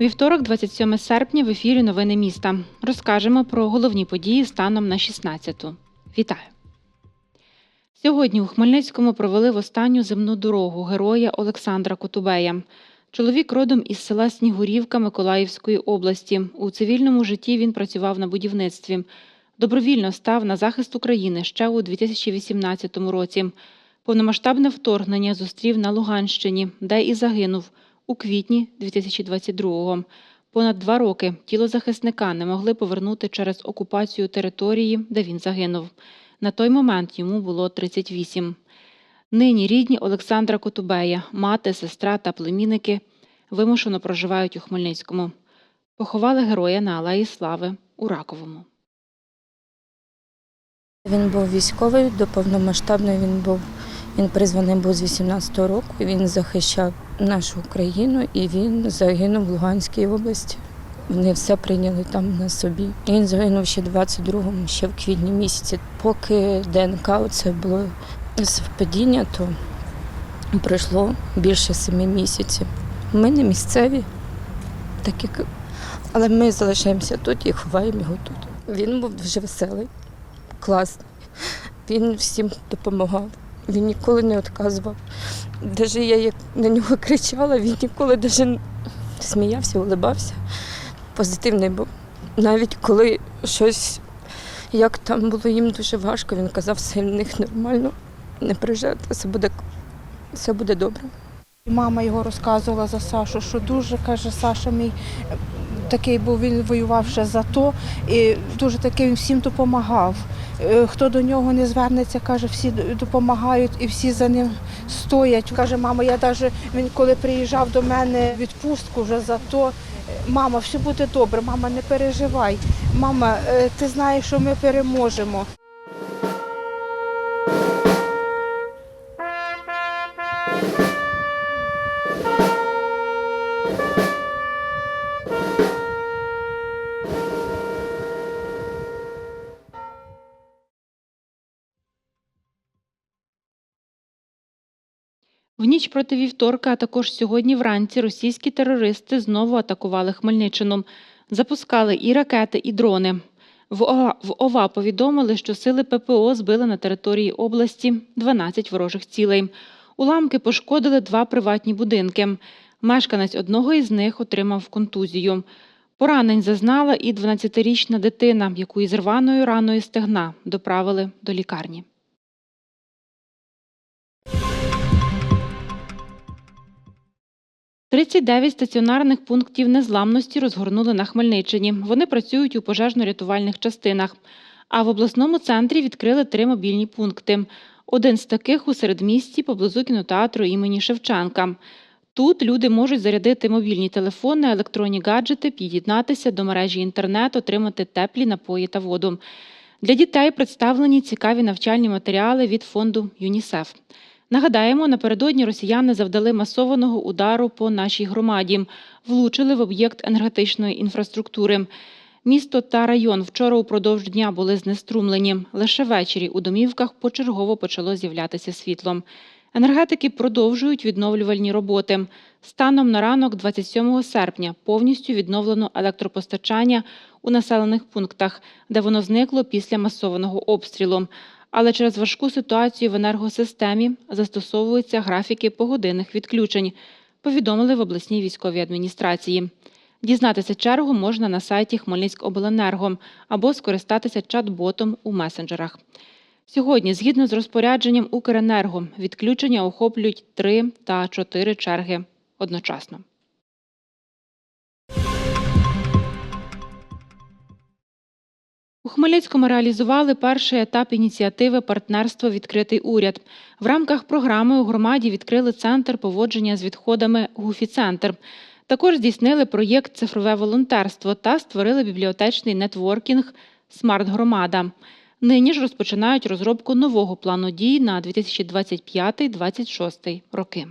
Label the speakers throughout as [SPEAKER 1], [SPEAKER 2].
[SPEAKER 1] Вівторок, 27 серпня, в ефірі Новини міста. Розкажемо про головні події станом на 16-ту. Вітаю! Сьогодні у Хмельницькому провели в останню земну дорогу героя Олександра Котубея. Чоловік родом із села Снігурівка Миколаївської області. У цивільному житті він працював на будівництві. Добровільно став на захист України ще у 2018 році. Повномасштабне вторгнення зустрів на Луганщині, де і загинув у квітні 2022-го. Понад два роки тіло захисника не могли повернути через окупацію території, де він загинув. На той момент йому було 38. Нині рідні Олександра Котубея, мати, сестра та племінники вимушено проживають у Хмельницькому. Поховали героя на Алеї Слави у Раковому.
[SPEAKER 2] Він був військовий до повномасштабної. Він був він призваний був з 18-го року. Він захищав нашу Україну і він загинув в Луганській області. Вони все прийняли там на собі. Він загинув ще 22-му, ще в квітні місяці. Поки ДНК це було совпадіння, то пройшло більше семи місяців. Ми не місцеві, так як але ми залишаємося тут і ховаємо його тут. Він був дуже веселий, класний. Він всім допомагав. Він ніколи не відказував. Навіть я як на нього кричала, він ніколи навіть сміявся, улибався. Позитивний був. Навіть коли щось, як там було їм дуже важко, він казав, все в них нормально, не переживайте, все буде, все буде добре.
[SPEAKER 3] Мама його розказувала за Сашу, що дуже каже, Саша мій такий був, він воював ще за то, і дуже такий він всім допомагав. Е, Хто до нього не звернеться, каже, всі допомагають і всі за ним стоять. Каже, мама, я навіть він коли приїжджав до мене в відпустку вже за то. е, Мама, все буде добре, мама, не переживай. Мама, е, ти знаєш, що ми переможемо.
[SPEAKER 1] В ніч проти вівторка, а також сьогодні вранці російські терористи знову атакували Хмельниччину. Запускали і ракети, і дрони. В ОВА, в ОВА повідомили, що сили ППО збили на території області 12 ворожих цілей. Уламки пошкодили два приватні будинки. Мешканець одного із них отримав контузію. Поранень зазнала і 12-річна дитина, яку із рваною раною стегна доправили до лікарні. – 39 стаціонарних пунктів незламності розгорнули на Хмельниччині. Вони працюють у пожежно-рятувальних частинах. А в обласному центрі відкрили три мобільні пункти. Один з таких у середмісті поблизу кінотеатру імені Шевченка. Тут люди можуть зарядити мобільні телефони, електронні гаджети, під'єднатися до мережі інтернет, отримати теплі напої та воду. Для дітей представлені цікаві навчальні матеріали від фонду ЮНІСЕФ. Нагадаємо, напередодні росіяни завдали масованого удару по нашій громаді, влучили в об'єкт енергетичної інфраструктури. Місто та район вчора упродовж дня були знеструмлені. Лише ввечері у домівках почергово почало з'являтися світло. Енергетики продовжують відновлювальні роботи. Станом на ранок 27 серпня повністю відновлено електропостачання у населених пунктах, де воно зникло після масованого обстрілу. Але через важку ситуацію в енергосистемі застосовуються графіки погодинних відключень, повідомили в обласній військовій адміністрації. Дізнатися чергу можна на сайті Хмельницькобленерго або скористатися чат-ботом у месенджерах. Сьогодні, згідно з розпорядженням Укренерго, відключення охоплюють 3 та 4 черги одночасно. У Хмельницькому реалізували перший етап ініціативи Партнерство Відкритий уряд. В рамках програми у громаді відкрили центр поводження з відходами Гуфі-центр. Також здійснили проєкт Цифрове волонтерство та створили бібліотечний нетворкінг Смарт Громада. Нині ж розпочинають розробку нового плану дій на 2025-2026 роки.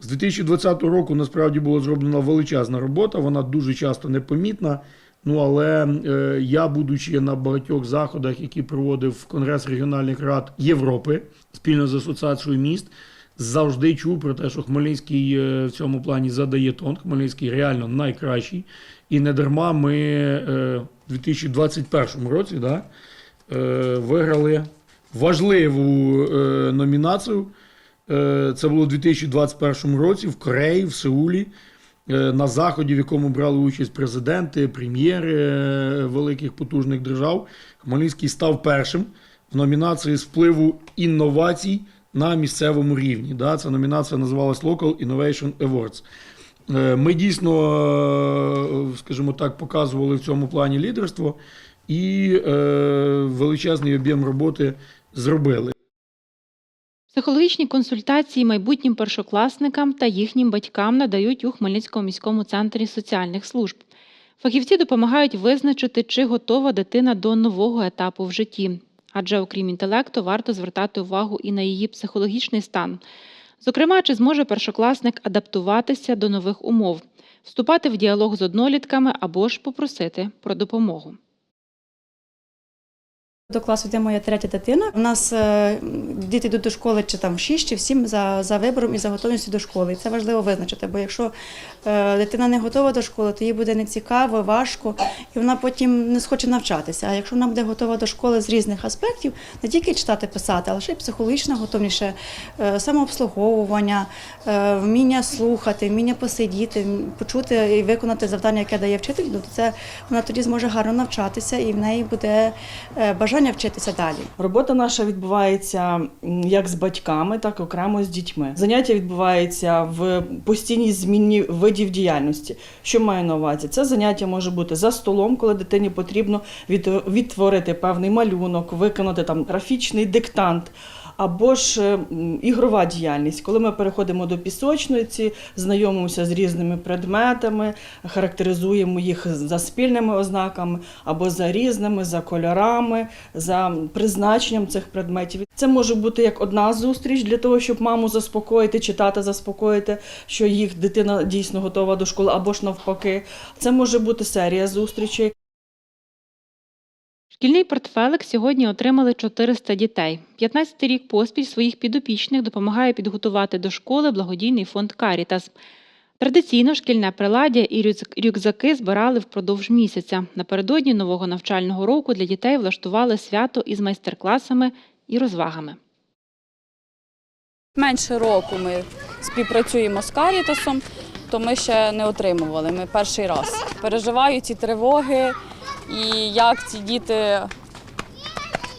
[SPEAKER 4] З 2020 року насправді була зроблена величезна робота, вона дуже часто непомітна. Ну але е, я, будучи на багатьох заходах, які проводив Конгрес регіональних рад Європи спільно з асоціацією міст, завжди чув про те, що Хмельницький е, в цьому плані задає тон. Хмельницький реально найкращий. І не дарма ми е, в 2021 році да, виграли важливу номінацію. Це було у 2021 році в Кореї, в Сеулі, на заході, в якому брали участь президенти, прем'єри е, великих потужних держав. Хмельницький став першим в номінації з впливу інновацій на місцевому рівні. Да, Ця номінація називалась Local Innovation Awards. Е, Ми дійсно, е, скажімо так, показували в цьому плані лідерство і е, величезний об'єм роботи зробили.
[SPEAKER 1] Психологічні консультації майбутнім першокласникам та їхнім батькам надають у Хмельницькому міському центрі соціальних служб. Фахівці допомагають визначити, чи готова дитина до нового етапу в житті. Адже окрім інтелекту, варто звертати увагу і на її психологічний стан. Зокрема, чи зможе першокласник адаптуватися до нових умов, вступати в діалог з однолітками або ж попросити про допомогу.
[SPEAKER 5] До класу йде моя третя дитина. У нас е, діти йдуть до школи чи там в 6, чи в 7 за, за вибором і за готовністю до школи. І це важливо визначити, бо якщо е, дитина не готова до школи, то їй буде нецікаво, важко, і вона потім не схоче навчатися. А якщо вона буде готова до школи з різних аспектів, не тільки читати, писати, але ще й психологічна готовніше, е, самообслуговування, вміння слухати, вміння посидіти, почути і виконати завдання, яке дає вчитель, ну, то це вона тоді зможе гарно навчатися і в неї буде е, бажання вчитися далі.
[SPEAKER 6] Робота наша відбувається як з батьками, так і окремо з дітьми. Заняття відбувається в постійній зміні видів діяльності. Що маю на увазі? Це заняття може бути за столом, коли дитині потрібно відтворити певний малюнок, виконати там графічний диктант. Або ж е, ігрова діяльність, коли ми переходимо до пісочниці, знайомимося з різними предметами, характеризуємо їх за спільними ознаками, або за різними, за кольорами, за призначенням цих предметів. Це може бути як одна зустріч для того, щоб маму заспокоїти, чи тата заспокоїти, що їх дитина дійсно готова до школи, або ж навпаки. Це може бути серія зустрічей.
[SPEAKER 1] Шкільний портфелик сьогодні отримали 400 дітей. 15 рік поспіль своїх підопічних допомагає підготувати до школи благодійний фонд Карітас. Традиційно шкільне приладдя і рюкзак- рюкзаки збирали впродовж місяця. Напередодні нового навчального року для дітей влаштували свято із майстер-класами і розвагами.
[SPEAKER 7] Менше року ми співпрацюємо з Карітасом, то ми ще не отримували. Ми перший раз. Переживаю ці тривоги і як ці діти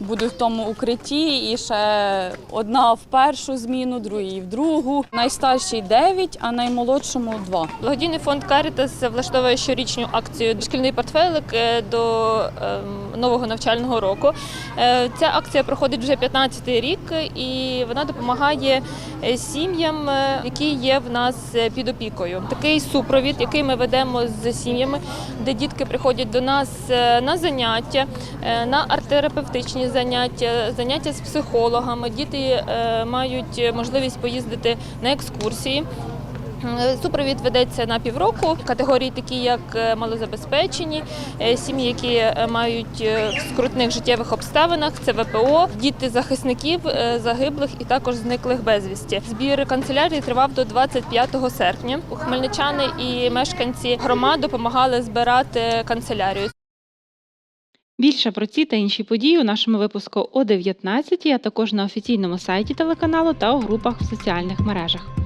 [SPEAKER 7] будуть в тому укритті. І ще одна в першу зміну, другий в другу. Найстарший 9, а наймолодшому 2.
[SPEAKER 8] Благодійний фонд Карітас влаштовує щорічну акцію Шкільний портфелик е, до ем, нового навчального року. Е, Ця акція проходить вже 15-й рік, і вона допомагає е, сім'ям, які є в нас під опікою. Такий супровід, який ми ведемо з сім'ями, де дітки приходять до нас е, на заняття, е, на арт-терапевтичні заняття, заняття з психологами. Діти е, мають можливість поїздити на екскурсії. Е, Супровід ведеться на півроку. Категорії такі, як е, малозабезпечені, е, сім'ї, які мають в скрутних життєвих обставинах, це ВПО, діти захисників загиблих і також зниклих безвісті. Збір канцелярії тривав до 25 серпня. Хмельничани і мешканці громад допомагали збирати канцелярію.
[SPEAKER 1] Більше про ці та інші події у нашому випуску о 19, а також на офіційному сайті телеканалу та у групах в соціальних мережах.